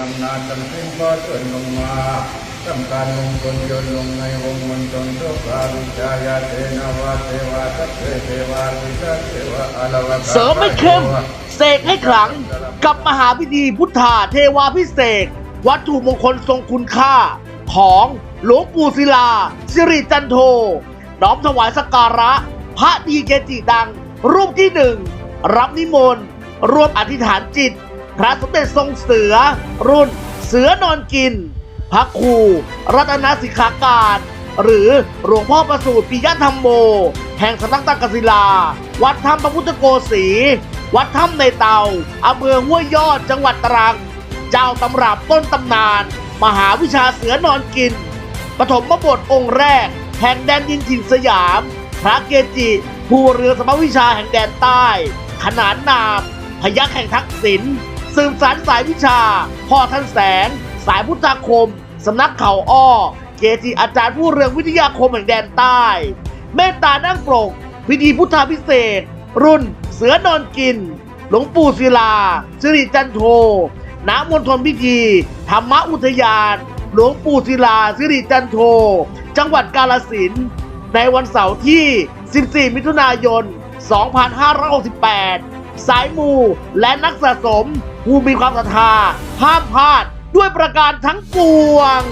นำนาจำเป็นก็เชิญลงมาทำการมงคลโยนลงในวงมนตนทุกาวิจายาเทนวาเทวาทัพเทเทวาวิชาเทวาอลาวะเสริมไม่เข้มเสกให้ขลัง กับมหาพิธีพุทธาเทวาพิเศษ วัตถุมงคลทรงคุณค่า ของหลวงปู่ศิลา สิริจันโท น้อมถวายสักการะ พระดีเกจิดัง รูปที่หนึ่ง รับนิมนต์ ร่วมอธิษฐานจิต พระสมเด็จทรงเสือ รุ่นเสือนอนกิน พระครูรัตนสิกขาการ หรือหลวงพ่อประสูติปิยธรรมโม แห่งสำนักตังกศิลา วัดถ้ำพระพุทธโกศีวัดถ้ำในเตาอำเภอห้วยยอดจังหวัดตรัง เจ้าตำรับต้นตำนาน มหาวิชาเสือนอนกิน ปฐมบทองค์แรก แห่งแดนดินถิ่นสยาม พระเกจิผู้เรือสมวิชาแห่งแดนใต้ ขนานนามพยัคฆ์แห่งทักษิณ สืบสารสายวิชา พ่อท่านแสงสายพุทธาคม สำนักเขาอ้อ เกจิอาจารย์ผู้เรืองวิทยาคมแห่งแดนใต้ เมตตานั่งปรกพิธีพุทธาพิเศษ รุ่น เสือนอนกิน หลวงปู่ศิลาสิริจันโทน้ำมณฑลพิธี ธรรมอุทยาน หลวงปู่ศิลาสิริจันโท จังหวัดกาลสินในวันเสาร์ที่ 14 มิถุนายน 2568 สายมู และนักสะสม ผู้มีความศรัทธาห้ามพลาดด้วยประการทั้งปวง